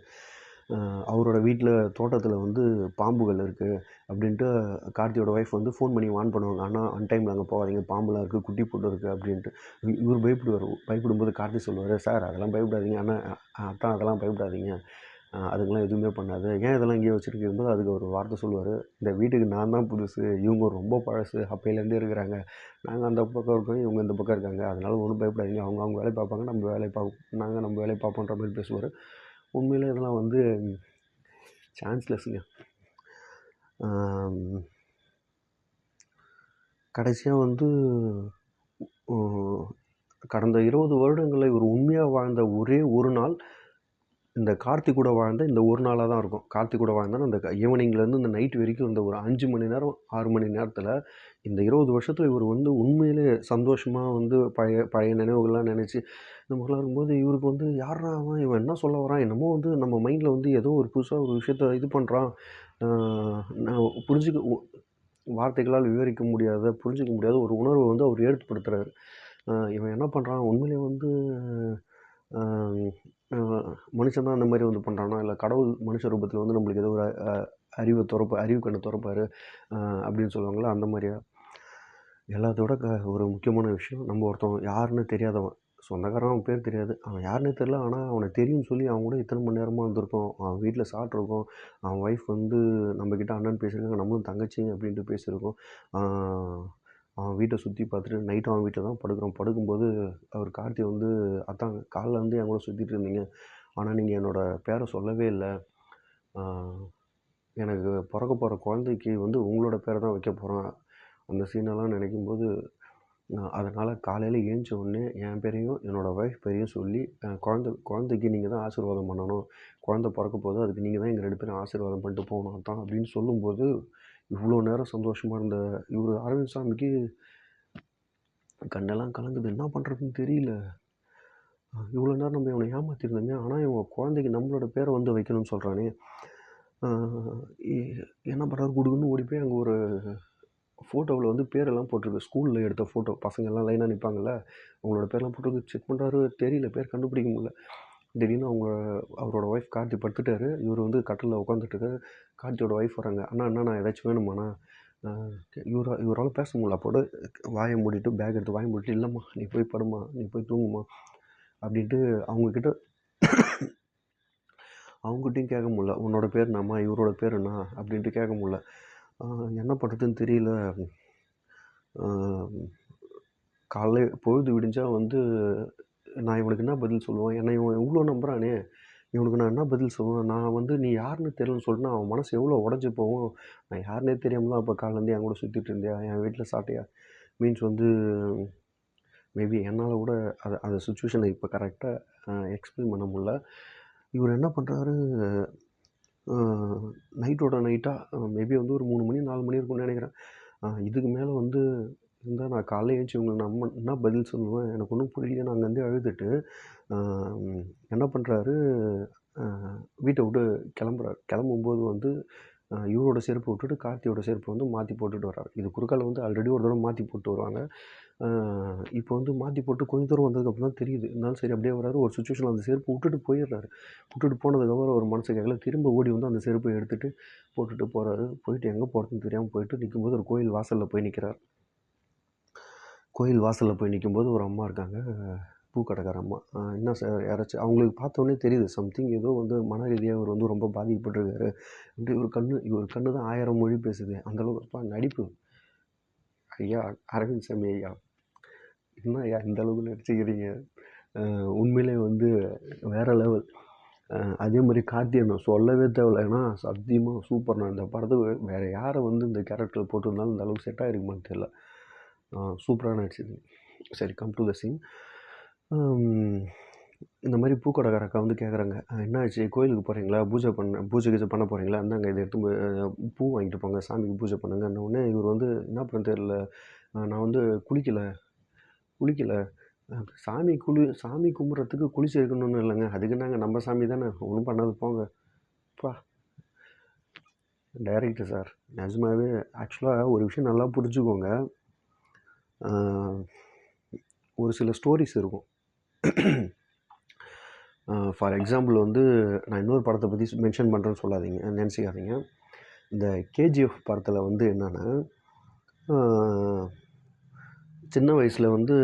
அவரோட வீட்டில் தோட்டத்தில் வந்து பாம்புகள் இருக்குது அப்படின்ட்டு கார்த்தியோட ஒய்ஃப் வந்து ஃபோன் பண்ணி வான் பண்ணுவாங்க. ஆனால் அன் டைமில் அங்கே போகாதீங்க. பாம்புலாம் இருக்குது குட்டி போட்டு இருக்குது அப்படின்ட்டு. இவர் பயப்படுவார். பயப்படும்போது கார்த்தி சொல்லுவார் சார் அதெல்லாம் பயப்படாதீங்க. ஆனால் அத்தான் அதெல்லாம் பயப்படாதீங்க. அதுக்கெல்லாம் எதுவுமே பண்ணாது. ஏன் இதெல்லாம் இங்கேயே வச்சுருக்கும்போது அதுக்கு ஒரு வார்த்தை சொல்லுவார். இந்த வீட்டுக்கு நான் தான் புதுசு. இவங்க ரொம்ப பழசு. அப்பையிலேருந்தே இருக்கிறாங்க. நாங்கள் அந்த பக்கம் இருக்கோம். இவங்க இந்த பக்கம் இருக்காங்க. அதனால் ஒன்றும் பயப்படாதீங்க. அவங்க அவங்க வேலையை பார்ப்பாங்க. நம்ம வேலையை பார்ப்போம் நாங்கள் நம்ம வேலையை பார்ப்போன்ற மாதிரி பேசுவார். உண்மையில் இதெல்லாம் வந்து சான்ஸ்லெஸ்ங்க கடைசியாக வந்து கடந்த இருபது வருடங்களில் இவர் உண்மையாக வாழ்ந்த ஒரே ஒரு நாள் இந்த கார்த்தி கூட வாழ்ந்த இந்த ஒரு நாளாக தான் இருக்கும். கார்த்தி கூட வாழ்ந்தா அந்த ஈவினிங்லேருந்து இந்த நைட் வரைக்கும் இந்த ஒரு அஞ்சு மணி நேரம் ஆறு மணி நேரத்தில் இந்த இருபது வருஷத்தில் இவர் வந்து உண்மையிலே சந்தோஷமாக வந்து பழைய பழைய நினைவுகள்லாம் நினச்சி இந்த மாதிரிலாம் இருக்கும்போது இவருக்கு வந்து யார்ரா அவன்? இவன் என்ன சொல்ல வரான்? என்னமோ வந்து நம்ம மைண்டில் வந்து ஏதோ ஒரு புதுசாக ஒரு விஷயத்த இது பண்ணுறான் நான் புரிஞ்சுக்க வார்த்தைகளால் விவரிக்க முடியாத புரிஞ்சிக்க முடியாத ஒரு உணர்வை வந்து அவர் ஏற்படுத்துகிறாரு இவன் என்ன பண்ணுறான் உண்மையிலே வந்து மனுஷன் தான் அந்த மாதிரி வந்து பண்ணுறானா இல்லை கடவுள் மனுஷ ரூபத்தில் வந்து நம்மளுக்கு ஏதோ ஒரு அறிவை துறப்ப அறிவு கண்ணை திறப்பாரு அப்படின்னு சொல்லுவாங்கள்ல அந்த மாதிரியா? எல்லாத்தோட க ஒரு முக்கியமான விஷயம் நம்ம ஒருத்தன் யாருன்னு தெரியாதவன். சொந்தக்காரன் அவன் பேர் தெரியாது. அவன் யாருன்னே தெரில ஆனால் அவனை தெரியும்னு சொல்லி அவன் கூட இத்தனை மணி நேரமாக வந்திருக்கோம். அவன் வீட்டில் சாப்பிட்ருக்கோம் அவன் ஒய்ஃப் வந்து நம்மக்கிட்ட அண்ணன் பேசியிருக்காங்க. நம்மளும் தங்கச்சி அப்படின்ட்டு பேசியிருக்கோம். அவன் வீட்டை சுற்றி பார்த்துட்டு நைட்டு அவன் வீட்டில் தான் படுக்கிறோம். படுக்கும்போது அவர் கார்த்தி வந்து அதான் காலைல வந்து என் கூட சுற்றிட்டு இருந்தீங்க. ஆனால் நீங்கள் என்னோடய பேரை சொல்லவே இல்லை. எனக்கு பிறக்க போகிற குழந்தைக்கு வந்து உங்களோட பேரை தான் வைக்க போகிறேன் அந்த சீனெல்லாம் அதனால் காலையில் ஏஞ்ச உடனே என் பேரையும் என்னோடய ஒய்ஃப் பேரையும் சொல்லி அஹ் குழந்தை குழந்தைக்கு நீங்கள் தான் ஆசீர்வாதம் பண்ணணும். குழந்தை பிறக்க போது அதுக்கு நீங்கள் தான் எங்கள் ரெண்டு பேரும் ஆசீர்வாதம் பண்ணிட்டு போகணும் தான் அப்படின்னு சொல்லும்போது இவ்வளோ நேரம் சந்தோஷமாக இருந்த இவர் அரவிந்த் சாமிக்கு கண்ணெல்லாம் கலங்குது. என்ன பண்ணுறதுன்னு தெரியல. இவ்வளோ நேரம் நம்ம இவனை ஏமாற்றிருந்தோமே ஆனால் இவன் குழந்தைக்கு நம்மளோட பேரை வந்து வைக்கணும்னு சொல்கிறானே என்ன பண்ணுறது கொடுக்குன்னு ஓடி போய் அங்கே ஒரு ஃபோட்டோவில் வந்து பேரெல்லாம் போட்டிருக்கு. ஸ்கூலில் எடுத்த ஃபோட்டோ. பசங்கள்லாம் லைனாக நிற்பாங்கல்ல அவங்களோட பேர்லாம் போட்டிருக்கு. செக் பண்ணுறாரு தெரியல. பேர் கண்டுபிடிக்க முடியல. திடீர்னு அவங்க அவரோட ஒய்ஃப் கார்த்தி படுத்துட்டாரு. இவர் வந்து கட்டிலில் உட்காந்துட்டுருக்காரு கார்த்தியோட ஒய்ஃப் வராங்க. அண்ணா அண்ணா நான் ஏதாச்சும் வேணுமாண்ணா இவரா இவரால் பேச முடியல. அப்போட வாயை மூடிட்டு பேக் எடுத்து வாயை மூடிட்டு இல்லைம்மா நீ போய் படுமா நீ போய் தூங்குமா அப்படின்ட்டு அவங்கக்கிட்ட அவங்ககிட்டையும் கேட்க முடில உன்னோட பேர் என்னம்மா? இவரோட பேர் என்ன? அப்படின்ட்டு கேட்க முடில என்ன பண்ணுறதுன்னு தெரியல. காலை பொழுது விடிஞ்சால் வந்து நான் இவனுக்கு என்ன பதில் சொல்லுவேன்? என்னை இவன் இவ்வளோ நம்புறானே இவனுக்கு நான் என்ன பதில் சொல்லுவேன்? நான் வந்து நீ யாருன்னு தெரியலன்னு சொல்லிட்டு அவன் மனசு எவ்வளோ உடஞ்சி போகும்? நான் யாருனே தெரியாமல் தான் அப்போ காலேருந்து என் கூட சுற்றிட்டு இருந்தியா? என் வீட்டில் சாப்பிட்டியா? மீன்ஸ் வந்து மேபி என்னால் கூட அதை அந்த சுச்சுவேஷனை இப்போ கரெக்டாக எக்ஸ்பிளைன் பண்ண முடில இவர் என்ன பண்ணுறாரு நைட்டோட நைட்டாக மேபி வந்து ஒரு மூணு மணி நாலு மணி இருக்கும்னு நினைக்கிறேன். இதுக்கு மேலே வந்து இருந்தால் நான் காலைல ஏஞ்சி உங்களுக்கு நம்ம என்ன பதில் சொல்லுவேன்? எனக்கு ஒன்றும் புரியல நான் அங்கேருந்தே அழுதுட்டு என்ன பண்ணுறாரு வீட்டை விட்டு கிளம்புறாரு. கிளம்பும்போது வந்து இவரோட செருப்பு விட்டுட்டு கார்த்தியோட செருப்பு வந்து மாற்றி போட்டுட்டு வர்றாரு. இது குறுக்கால வந்து ஆல்ரெடி ஒரு தடவை மாற்றி போட்டு வருவாங்க. இப்போ வந்து மாற்றி போட்டு கொஞ்சம் தூரம் வந்ததுக்கப்புறம் தான் தெரியுது. இருந்தாலும் சரி அப்படியே வராரு ஒரு சுச்சுவேஷனில் அந்த செருப்பு விட்டுட்டு போயிடுறாரு. விட்டுட்டு போனதுக்கப்புறம் ஒரு மனசு கேட்கல திரும்ப ஓடி வந்து அந்த செருப்பை எடுத்துகிட்டு போட்டுட்டு போகிறாரு போயிட்டு எங்கே போகிறதுன்னு தெரியாமல் போயிட்டு நிற்கும்போது ஒரு கோயில் வாசலில் போய் நிற்கிறார் கோயில் வாசலில் போய் நிற்கும்போது ஒரு அம்மா இருக்காங்க. பூக்கடைக்கார அம்மா. என்ன சார் யாராச்சும் அவங்களுக்கு பார்த்தோன்னே தெரியுது. சம்திங் ஏதோ வந்து மன ரீதியாக இவர் வந்து ரொம்ப பாதிக்கப்பட்டிருக்காரு. அப்படி இவர் கண்ணு இவர் கண்ணு தான் ஆயிரம் மொழி பேசுது. அந்தளவுக்கு அப்பா நடிப்பு. ஐயா அரவிந்த் சாமி ஐயா. என்ன ஐயா இந்த அளவுக்கு நடிச்சுக்கிறீங்க? உண்மையிலே வந்து வேறு லெவல் அதே மாதிரி கார்த்தியை நான் சொல்லவே தேவையில்ல. ஏன்னா சத்தியமாக சூப்பர் நான் இந்த படத்துக்கு வேறு யாரை வந்து இந்த கேரக்டர் போட்டிருந்தாலும் இந்த அளவுக்கு செட் ஆகிருக்குமான்னு தெரியல. சூப்பராக நடிச்சிது. சரி கம் டு த சீன் இந்த மாதிரி பூக்கடைக்கார அக்கா வந்து கேட்குறாங்க என்ன ஆச்சு கோயிலுக்கு போகிறீங்களா பூஜை பண்ண பூஜை கீஜை பண்ண போகிறீங்களா அந்தாங்க இதை எடுத்து போய், பூ வாங்கிட்டு போங்க. சாமிக்கு பூஜை பண்ணுங்க உடனே இவர் வந்து என்ன பண்ண தெரியல? நான் வந்து குளிக்கலை. குளிக்கல. சாமி குளி சாமி கும்பிட்றதுக்கு குளி சேர்க்கணும்னு இல்லைங்க. அதுக்கு நாங்கள் நம்ம சாமி தானே. ஒன்றும் பண்ணாது போங்க. பா. டைரக்டர் சார் நிஜமாவே ஆக்சுவலாக ஒரு விஷயம் நல்லா புரிஞ்சுக்கோங்க. ஒரு சில ஸ்டோரிஸ் இருக்கும். ஃபார் எக்ஸாம்பிள் வந்து நான் இன்னொரு படத்தை பற்றி மென்ஷன் பண்ணுறேன்னு சொல்லாதீங்க நினச்சிக்காதீங்க. இந்த கேஜிஎஃப் படத்தில் வந்து என்னென்னா சின்ன வயசில் வந்து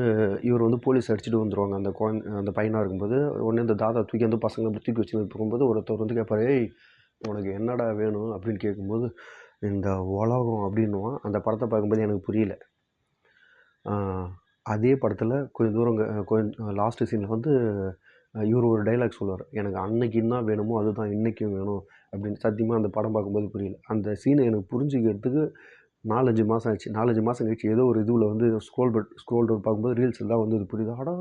இவர் வந்து போலீஸ் அடிச்சுட்டு வந்துடுவாங்க அந்த குழந்த அந்த பையனாக இருக்கும்போது உடனே இந்த தாத்தா தூக்கி வந்து பசங்க அப்படி தூக்கி வச்சுட்டு போகும்போது ஒருத்தர் வந்து கேட்பாரு ஏய் உனக்கு என்னடா வேணும்? அப்படின்னு கேட்கும்போது இந்த உலகம் அப்படின்னுவான். அந்த படத்தை பார்க்கும்போது எனக்கு புரியல. அதே படத்தில் கொஞ்சம் தூரம் க- கொஞ்சம் லாஸ்ட்டு சீனில் வந்து இவர் ஒரு டைலாக் சொல்லுவார். எனக்கு அன்னைக்கு என்ன வேணுமோ அதுதான் இன்றைக்கும் வேணும். அப்படின்னு சத்தியமாக அந்த படம் பார்க்கும்போது புரியல. அந்த சீனை எனக்கு புரிஞ்சுக்கிறதுக்கு நாலஞ்சு மாதம் ஆச்சு. நாலஞ்சு மாதம் கழிச்சு ஏதோ ஒரு இதுவில் வந்து ஸ்க்ரோல் பட் ஸ்க்ரோல் டவுன் பார்க்கும்போது ரீல்ஸ் தான் வந்து இது புரியுது? ஆடா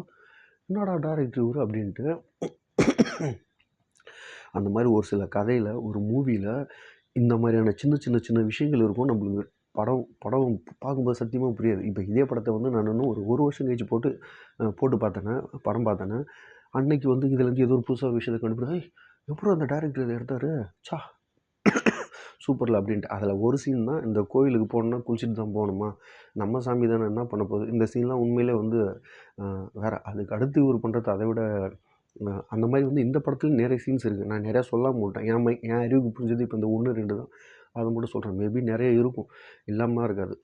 என்னடா டேரக்டர் இவர் அப்படின்ட்டு. அந்த மாதிரி ஒரு சில கதையில் ஒரு மூவியில் இந்த மாதிரியான சின்ன சின்ன சின்ன விஷயங்கள் இருக்கும். நம்மளுக்கு படம் படம் பார்க்கும்போது சத்தியமாக புரியாது. இப்போ இதே படத்தை வந்து நான் இன்னும் ஒரு ஒரு வருஷம் கழிச்சு போட்டு போட்டு பார்த்தேனே படம் பார்த்தேனே அன்னைக்கு வந்து இதுலேருந்து ஏதோ ஒரு புதுசாக விஷயத்தை கண்டுபிடிச்சா எப்படி அந்த டேரக்டர் இதை எடுத்தாரு? சா சூப்பரில் அப்படின்ட்டு. அதில் ஒரு சீன் தான் இந்த கோயிலுக்கு போகணுன்னா குளிச்சுட்டு தான் போகணுமா? நம்ம சாமி தானே என்ன பண்ண போகுது? இந்த சீன்லாம் உண்மையிலே வந்து வேறு அதுக்கு அடுத்து இவர் பண்ணுறது அதை விட அந்த மாதிரி வந்து இந்த படத்துல நிறைய சீன்ஸ் இருக்குது நான் நிறையா சொல்ல மாட்டேன் என் மை என் அறிவுக்கு புரிஞ்சது இப்போ இந்த ஒன்று ரெண்டு தான். அதை மட்டும் சொல்கிறேன் மேபி நிறைய இருக்கும். இல்லாமல் இருக்காது.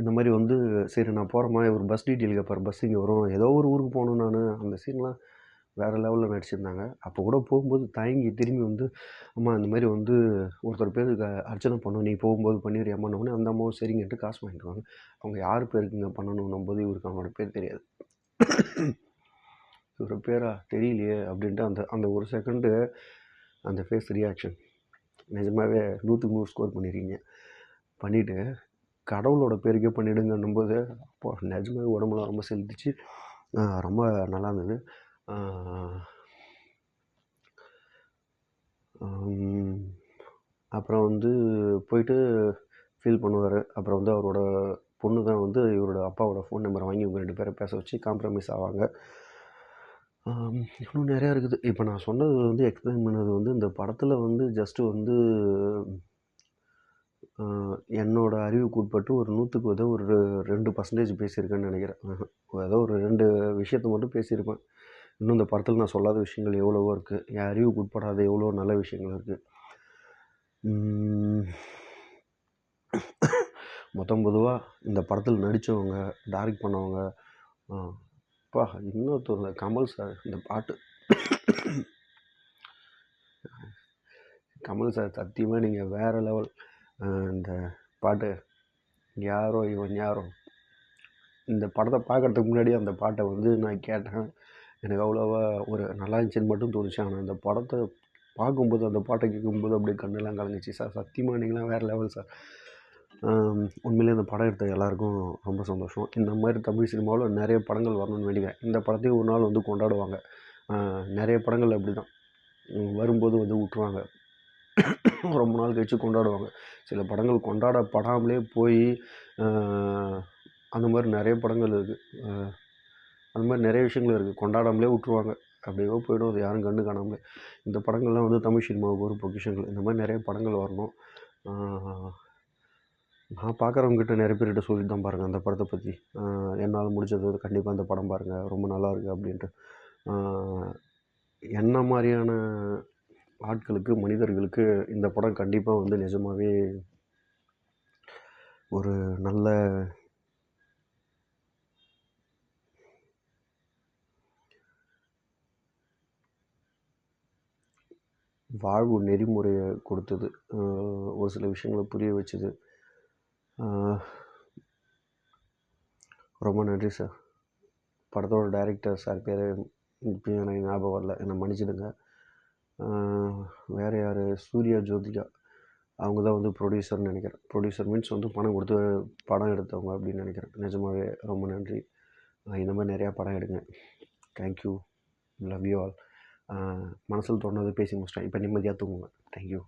இந்த மாதிரி வந்து சரி நான் போகிறேம்மா இவர் பஸ் டீட்டெயில் கேட்பார் பஸ் இங்கே வரும் ஏதோ ஒரு ஊருக்கு போகணும் நான். அந்த சீன்லாம் வேறு லெவலில் நடிச்சிருந்தாங்க. அப்போ கூட போகும்போது தயங்கி திரும்பி வந்து அம்மா இந்த மாதிரி வந்து ஒருத்தர் பேருக்கு அர்ச்சனை பண்ணணும். நீ போகும்போது பண்ணிடுறியாம்மா உடனே அந்த அம்மாவும் சரிங்கன்ட்டு காசு வாங்கிடுவாங்க அவங்க யார் பேருக்குங்க பண்ணணும் போது இவருக்கு அவனோட பேர் தெரியாது. இவர் பேரா தெரியலையே அப்படின்ட்டு அந்த அந்த ஒரு செகண்டு அந்த ஃபேஸ் ரியாக்ஷன் நிஜமாகவே நூற்றுக்கு நூறு ஸ்கோர் பண்ணியிருக்கீங்க பண்ணிவிட்டு கடவுளோட பேருக்கே பண்ணிவிடுங்கன்னும் போது அப்போ நிஜமாகவே உடம்புலாம் ரொம்ப செலுத்திச்சு. ரொம்ப நல்லா இருந்தது. அப்புறம் வந்து போயிட்டு ஃபீல் பண்ணுவார். அப்புறம் வந்து அவரோட பொண்ணு தான் வந்து இவரோட அப்பாவோட ஃபோன் நம்பரை வாங்கி இவங்க ரெண்டு பேரை பேச வச்சு காம்ப்ரமைஸ் ஆவாங்க. இன்னும் நிறையா இருக்குது. இப்போ நான் சொன்னது வந்து எக்ஸ்பிளைன் பண்ணது வந்து இந்த படத்தில் வந்து ஜஸ்ட்டு வந்து என்னோடய அறிவுக்கு உட்பட்டு ஒரு நூற்றுக்கு ஏதோ ஒரு ரெண்டு பர்சன்டேஜ் பேசியிருக்கேன்னு நினைக்கிறேன். ஏதோ ஒரு ரெண்டு விஷயத்த மட்டும் பேசியிருப்பேன். இன்னும் இந்த படத்தில் நான் சொல்லாத விஷயங்கள் எவ்வளவோ இருக்குது என் அறிவுக்கு உட்படாத எவ்வளோ நல்ல விஷயங்கள் இருக்குது மொத்தம் பொதுவாக இந்த படத்தில் நடித்தவங்க டைரக்ட் பண்ணவங்க அப்பா இன்னொருத்தர் கமல் சார் இந்த பாட்டு. கமல் சார் சத்தியமாக நீங்கள் வேறு லெவல் இந்த பாட்டு யாரோ இவன் யாரோ. இந்த படத்தை பார்க்கறதுக்கு முன்னாடி அந்த பாட்டை வந்து நான் கேட்டேன். எனக்கு அவ்வளோவா ஒரு நல்லா இருந்துச்சுன்னு மட்டும் தோணுச்சு. ஆனால் அந்த படத்தை பார்க்கும்போது அந்த பாட்டை கேட்கும்போது அப்படியே கண்ணெல்லாம் கலங்குச்சு சார் சத்தியமாக நீங்களாம் வேறு லெவல் சார். உண்மையிலே உண்மையிலேயே இந்த படம் எடுத்த எல்லாருக்கும் ரொம்ப சந்தோஷம். இந்த மாதிரி தமிழ் சினிமாவில் நிறைய படங்கள் வரணும்னு வேண்டிக்கிறேன். இந்த படத்தையும் ஒரு நாள் வந்து கொண்டாடுவாங்க. நிறைய படங்கள் அப்படி தான் வரும்போது வந்து விட்ருவாங்க ரொம்ப நாள் கழிச்சு கொண்டாடுவாங்க. சில படங்கள் கொண்டாடப்படாமலே போய் அந்த மாதிரி நிறைய படங்கள் இருக்குது அந்த மாதிரி நிறைய விஷயங்கள் இருக்குது கொண்டாடாமலே விட்ருவாங்க அப்படியே போயிடும். அது யாரும் கண்டு காணாமலே. இந்த படங்கள்லாம் வந்து தமிழ் சினிமாவுக்கு ஒரு பொக்கிஷங்கள். இந்த மாதிரி நிறைய படங்கள் வரணும். நான் பார்க்குறவங்ககிட்ட நிறைய பேர்கிட்ட சொல்லிட்டு தான் பாருங்கள் அந்த படத்தை பற்றி என்னால் முடிஞ்சது கண்டிப்பாக அந்த படம் பாருங்கள் ரொம்ப நல்லா அப்படின்ட்டு. என்ன மாதிரியான ஆட்களுக்கு மனிதர்களுக்கு இந்த படம் கண்டிப்பாக வந்து நிஜமாகவே ஒரு நல்ல வாழ்வு நெறிமுறையை கொடுத்தது. ஒரு சில விஷயங்களை புரிய வச்சுது. ரொம்ப நன்றி சார். படத்தோட டைரக்டர் சார் பேர் இப்பயும் எனக்கு ஞாபகம் வரல. என்னை மன்னிச்சிடுங்க. வேறு யார்? சூர்யா ஜோதிகா. அவங்க தான் வந்து ப்ரொடியூசர்னு நினைக்கிறேன். ப்ரொடியூசர் மீன்ஸ் வந்து பணம் கொடுத்து படம் எடுத்தவங்க அப்படின்னு நினைக்கிறேன். நிஜமாகவே ரொம்ப நன்றி. இந்த மாதிரி நிறையா படம் எடுங்க. தேங்க்யூ லவ் யூ ஆல் மனசில் தோணுது பேசி முடிச்சிட்டேன். இப்போ நிம்மதியாக தூங்குங்க. தேங்க்யூ